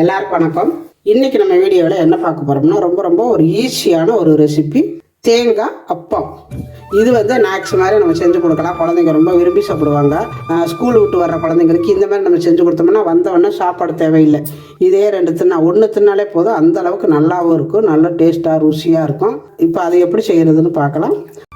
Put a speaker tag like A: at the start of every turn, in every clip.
A: எல்லாருக்கும் வணக்கம். இன்னைக்கு நம்ம வீடியோவில் என்ன பார்க்க போறோம்னா ரொம்ப ரொம்ப ஒரு ஈஸியான ஒரு ரெசிபி தேங்காய் அப்பம். இது வந்து நாக்ஸ் மாதிரி நம்ம செஞ்சு கொடுக்கலாம். குழந்தைங்க ரொம்ப விரும்பி சாப்பிடுவாங்க. ஸ்கூல் விட்டு வர்ற குழந்தைங்களுக்கு இந்த மாதிரி நம்ம செஞ்சு கொடுத்தோம்னா வந்தவொடனே சாப்பாடு தேவையில்லை. இதே ரெண்டு தின்னா ஒன்று தின்னாலே போதும். அந்த அளவுக்கு நல்லாவும் இருக்கும். நல்ல டேஸ்ட்டாக ருசியாக இருக்கும். இப்போ அதை எப்படி செய்யறதுன்னு பார்க்கலாம்.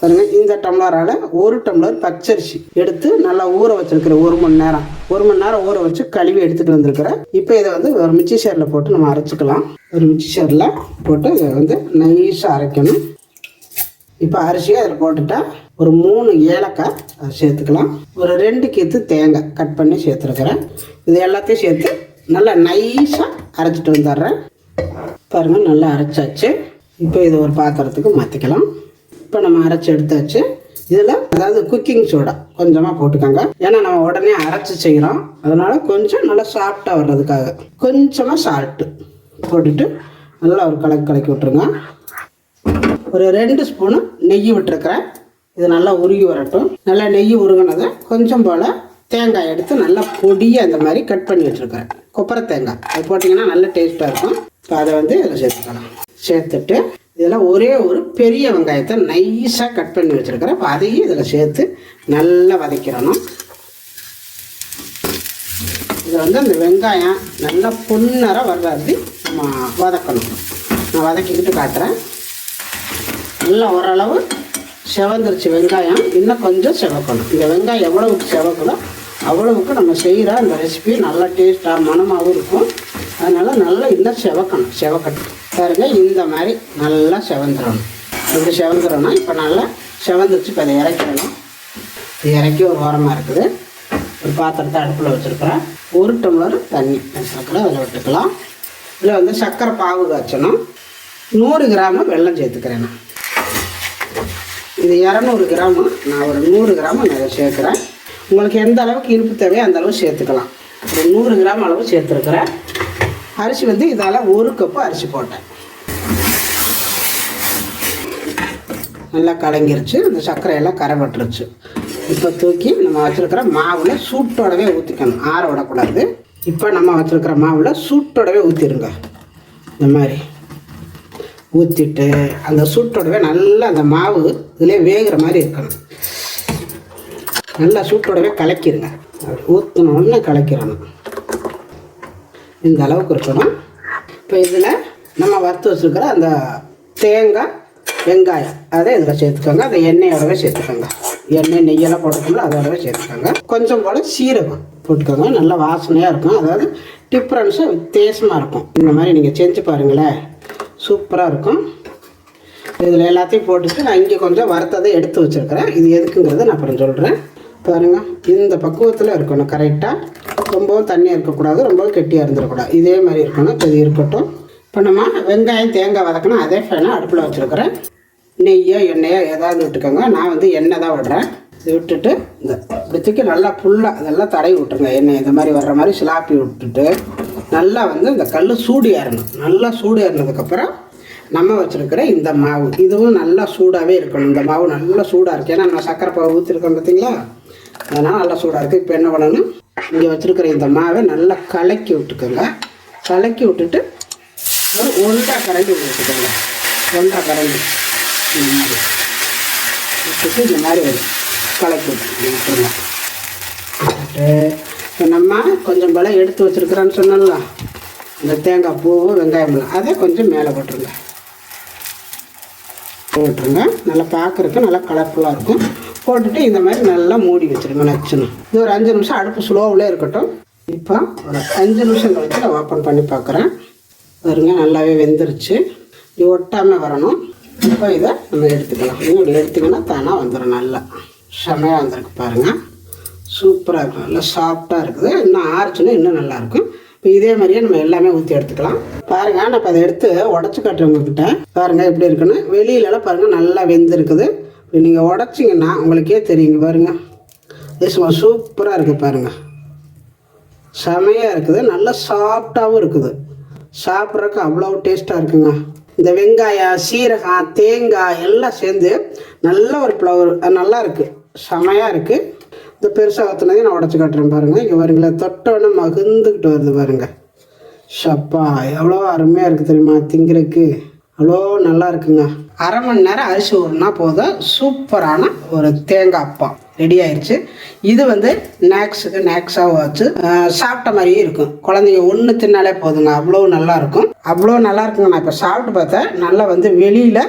A: பாருங்கள் இந்த டம்ளரால் ஒரு டம்ளர் பச்சரிசி எடுத்து நல்லா ஊற வச்சிருக்கிறேன் ஒரு மணி நேரம். ஒரு மணி நேரம் ஊற வச்சு கழுவி எடுத்துகிட்டு வந்திருக்கிறேன். இப்போ இதை வந்து ஒரு மிச்சி ஷேரில் போட்டு நம்ம அரைச்சிக்கலாம். ஒரு மிச்சி ஷேரில் போட்டு இதை வந்து நைஸாக அரைக்கணும். இப்போ அரிசியை அதில் போட்டுட்டா ஒரு மூணு ஏலக்காய் அதை சேர்த்துக்கலாம். ஒரு ரெண்டு கீத்து தேங்காய் கட் பண்ணி சேர்த்துருக்குறேன். இது எல்லாத்தையும் சேர்த்து நல்லா நைஸாக அரைச்சிட்டு வந்துடுறேன். பாருங்கள் நல்லா அரைச்சாச்சு. இப்போ இதை ஒரு பாத்திரத்துக்கு மாற்றிக்கலாம் இப்போ நம்ம அரைச்சி எடுத்தாச்சு. இதில் அதாவது குக்கிங் சோடா கொஞ்சமாக போட்டுக்கோங்க. ஏன்னா நம்ம உடனே அரைச்சி செய்கிறோம் அதனால் கொஞ்சம் நல்லா சாஃப்டாக வர்றதுக்காக கொஞ்சமாக சால்ட்டு போட்டுட்டு நல்லா ஒரு கலக்கி கலக்கி விட்ருங்க ஒரு ரெண்டு ஸ்பூனு நெய் விட்டுருக்குறேன். இது நல்லா உருகி வரட்டும். நல்லா நெய் உருகினதை கொஞ்சம் போல் தேங்காய் எடுத்து நல்லா பொடியாக அந்த மாதிரி கட் பண்ணி வச்சுருக்கேன் கொப்பரை தேங்காய். அது போட்டிங்கன்னா நல்ல டேஸ்ட்டாக இருக்கும். இப்போ அதை வந்து இதில் சேர்த்துக்கலாம். சேர்த்துட்டு இதெல்லாம் ஒரே ஒரு பெரிய வெங்காயத்தை நைஸாக கட் பண்ணி வச்சுருக்கிறேன். இப்போ அதையும் இதில் சேர்த்து நல்லா வதக்கிடணும் இதை வந்து அந்த வெங்காயம் நல்லா பொன்னராக வர்றது நம்ம வதக்கணும். நான் வதக்கிக்கிட்டு காட்டுறேன். நல்லா ஓரளவு செவந்துருச்சு வெங்காயம். இன்னும் கொஞ்சம் செவக்கணும். இந்த வெங்காயம் எவ்வளவுக்கு செவக்கணும் அவ்வளவுக்கு நம்ம செய்கிற அந்த ரெசிபி நல்லா டேஸ்ட்டாக மனமாகவும் இருக்கும். அதனால் நல்லா இன்னும் செவக்கணும். செவக்கட்டும். பாருங்க இந்த மாதிரி நல்லா செவந்துடணும் இப்படி செவந்துடணும் இப்போ நல்லா செவந்துச்சு இப்போ அதை இறக்கிடணும். இது இறக்கி ஒரு ஓரமாக இருக்குது. ஒரு பாத்திரத்தை அடுப்பில் வச்சுருக்குறேன். ஒரு டம்ளர் தண்ணி சர்க்கரை அதில் விட்டுக்கலாம். இதில் வந்து சர்க்கரை பாகு காய்ச்சணும். நூறு கிராமு வெள்ளம் சேர்த்துக்கிறேன் நான். இது இரநூறு கிராமு நான் ஒரு நூறு கிராமு நான் சேர்க்குறேன். உங்களுக்கு எந்த அளவுக்கு இனிப்பு தேவையோ அந்த அளவு சேர்த்துக்கலாம். ஒரு நூறு கிராம் அளவு சேர்த்துருக்குறேன். அரிசி வந்து இதால் ஒரு கப்பு அரிசி போட்டேன். நல்லா கலங்கிருச்சு. அந்த சர்க்கரையெல்லாம் கரைபட்டுருச்சு இப்போ தூக்கி நம்ம வச்சுருக்கிற மாவில் சூட்டோடவே ஊற்றிக்கணும் ஆற விடக்கூடாது. இப்போ நம்ம வச்சுருக்கிற மாவில் சூட்டோடவே ஊற்றிடுங்க இந்த மாதிரி ஊற்றிட்டு அந்த சூட்டோடவே நல்லா அந்த மாவு இதிலே வேகிற மாதிரி இருக்கணும். நல்லா சூட்டோடவே கலக்கிடுங்க ஊற்றினோடனே கலக்கிறணும் இந்த அளவுக்கு இருக்கணும். இப்போ இதில் நம்ம வறுத்து வச்சுருக்கிற அந்த தேங்காய் வெங்காயம் அதை இதில் சேர்த்துக்கோங்க. அந்த எண்ணெயோடவே சேர்த்துக்கோங்க. எண்ணெய் நெய்யெல்லாம் போட்டுக்கணும் அதோடவே சேர்த்துக்கோங்க. கொஞ்சம் போல் சீரகம் போட்டுக்கோங்க. நல்லா வாசனையாக இருக்கும். அதாவது டிஃப்ரென்ஸாக வித்தியாசமாக இருக்கும். இந்த மாதிரி நீங்கள் செஞ்சு பாருங்களேன். சூப்பராக இருக்கும். இதில் எல்லாத்தையும் போட்டுட்டு நான் இங்கே கொஞ்சம் வறுத்ததை எடுத்து வச்சுருக்கிறேன். இது எதுக்குங்கிறத நான் அப்புறம் சொல்கிறேன் பாருங்கள் இந்த பக்குவத்தில் இருக்கணும். கரெக்டாக ரொம்பவும் தண்ணியாக இருக்கக்கூடாது ரொம்பவும் கெட்டியாக இருந்துடக்கூடாது இதே மாதிரி இருக்கணும். இப்போ இது இருக்கட்டும். இப்போ நம்ம வெங்காயம் தேங்காய் வதக்கணும் அதே ஃபேனை அடுப்பில் வச்சுருக்கிறேன். நெய்யோ எண்ணெயோ ஏதாவது விட்டுக்கோங்க. நான் வந்து எண்ணெய் தான் விடுறேன். இது விட்டுட்டு இந்த இப்படி தூக்கி நல்லா ஃபுல்லாக இதெல்லாம் தடவி விட்டுருங்க. எண்ணெய் இந்த மாதிரி வர்ற மாதிரி சிலாப்பி விட்டுட்டு நல்லா வந்து இந்த கல் சூடு ஏறணும். நல்லா சூடு ஏறினதுக்கப்புறம் நம்ம வச்சுருக்கிற இந்த மாவு. இதுவும் நல்லா சூடாகவே இருக்கணும். இந்த மாவு நல்லா சூடாக இருக்குது ஏன்னா நம்ம சக்கரை பாவு ஊற்றிருக்கோம் பார்த்தீங்களா அதனால் நல்லா சூடாக இருக்குது இப்போ என்ன பண்ணணும்? இங்கே வச்சுருக்கிற இந்த மாவை நல்லா கலக்கி விட்டுக்கோங்க. கலக்கி விட்டுட்டு ஒரு ஒன்றா கரண்டி விட்டுக்கோங்க ஒன்றா கரண்டி. இந்த மாதிரி விட்டுட்டு இந்த மாதிரி வரும் கலக்கி விட்டுருங்க. இப்போ நம்ம கொஞ்சம் பழம் எடுத்து வச்சுருக்குறான்னு சொன்னலாம் இந்த தேங்காய் பூவும் வெங்காயம்லாம் அதை கொஞ்சம் மேலே போட்டுருங்க. போட்டுருங்க. நல்லா பார்க்குறதுக்கு நல்லா கலர்ஃபுல்லாக இருக்கும். போட்டுட்டு இந்த மாதிரி நல்லா மூடி வச்சிருங்க நச்சுன்னு. இது ஒரு அஞ்சு நிமிஷம் அடுப்பு ஸ்லோவில் இருக்கட்டும். இப்போ ஒரு அஞ்சு நிமிஷம் கழிச்சு நான் ஓப்பன் பண்ணி பார்க்குறேன். பாருங்க நல்லாவே வெந்துருச்சு. இது ஒட்டாமல் வரணும். இப்போ இதை நம்ம எடுத்துக்கலாம். நீங்கள் எடுத்திங்கன்னா தானாக வந்துடும் நல்லா. செமையாக வந்திருக்கு பாருங்கள் சூப்பராக இருக்கும் நல்லா சாஃப்டாக இருக்குது. இன்னும் ஆறுச்சுன்னா இன்னும் நல்லாயிருக்கும் இப்போ இதே மாதிரியே நம்ம எல்லாமே ஊற்றி எடுத்துக்கலாம். பாருங்கள் நான் இப்போ அதை எடுத்து உடச்சி காட்டுறவங்கக்கிட்ட பாருங்கள் எப்படி இருக்குன்னு. வெளியிலலாம் பாருங்கள் நல்லா வெந்திருக்குது. நீங்கள் உடச்சிங்கன்னா உங்களுக்கே தெரியுங்க பாருங்க. இது சும்மா சூப்பராக இருக்குது பாருங்க. செமையாக இருக்குது. நல்லா சாஃப்டாகவும் இருக்குது. சாப்பிட்றதுக்கு அவ்வளோ டேஸ்ட்டாக இருக்குங்க. இந்த வெங்காயம் சீரகம் தேங்காய் எல்லாம் சேர்ந்து நல்ல ஒரு ஃப்ளவர் நல்லா இருக்குது செமையாக இருக்குது இந்த பெருசாக ஊற்றுனதையும் நான் உடச்சி காட்டுறேன் பாருங்கள் இங்கே பாருங்களேன் தொட்டோன்னே மகிழ்ந்துக்கிட்டு வருது பாருங்கள் ஷப்பா எவ்வளோ அருமையாக இருக்குது தெரியுமா? திங்கிறதுக்கு. அவ்வளோ நல்லா இருக்குங்க. அரை மணி நேரம் அரிசி ஊறினா போதும். சூப்பரான ஒரு தேங்காய் அப்பம் ரெடி ஆயிடுச்சு இது வந்து நேக்ஸுக்கு ஸ்நாக்ஸாக வச்சு சாப்பிட்ட மாதிரியே இருக்கும். குழந்தைங்க ஒன்று தின்னாலே போதுங்க. அவ்வளோ நல்லா இருக்கும். அவ்வளோ நல்லா இருக்குங்க. நான் இப்போ சாப்பிட்டு பார்த்தேன். நல்லா வந்து வெளியில்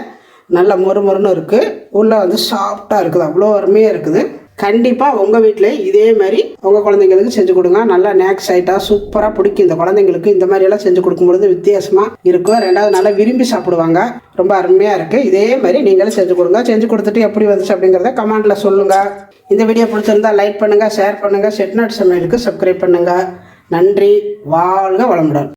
A: நல்லா மொறு மொறுன்னு இருக்குது உள்ளே வந்து சாஃப்டாக இருக்குது. அவ்வளோ அருமையாக இருக்குது. கண்டிப்பாக உங்கள் வீட்டில் இதே மாதிரி உங்கள் குழந்தைங்களுக்கு செஞ்சு கொடுங்க. நல்லா நேக்ஸ் ஐட்டாக சூப்பராக பிடிக்கும் இந்த குழந்தைங்களுக்கு. இந்த மாதிரி எல்லாம் செஞ்சு கொடுக்கும்பொழுது வித்தியாசமாக இருக்கும். ரெண்டாவது நல்லா விரும்பி சாப்பிடுவாங்க. ரொம்ப அருமையாக இருக்குது இதே மாதிரி நீங்களும் செஞ்சு கொடுங்க. செஞ்சு கொடுத்துட்டு எப்படி வந்துச்சு அப்படிங்கிறத கமெண்டில் சொல்லுங்கள் இந்த வீடியோ பிடிச்சிருந்தா லைக் பண்ணுங்கள் ஷேர் பண்ணுங்கள் செட்நாட் சமையலுக்கு சப்ஸ்கிரைப் பண்ணுங்கள் நன்றி. வாழ்க வளமுடன்.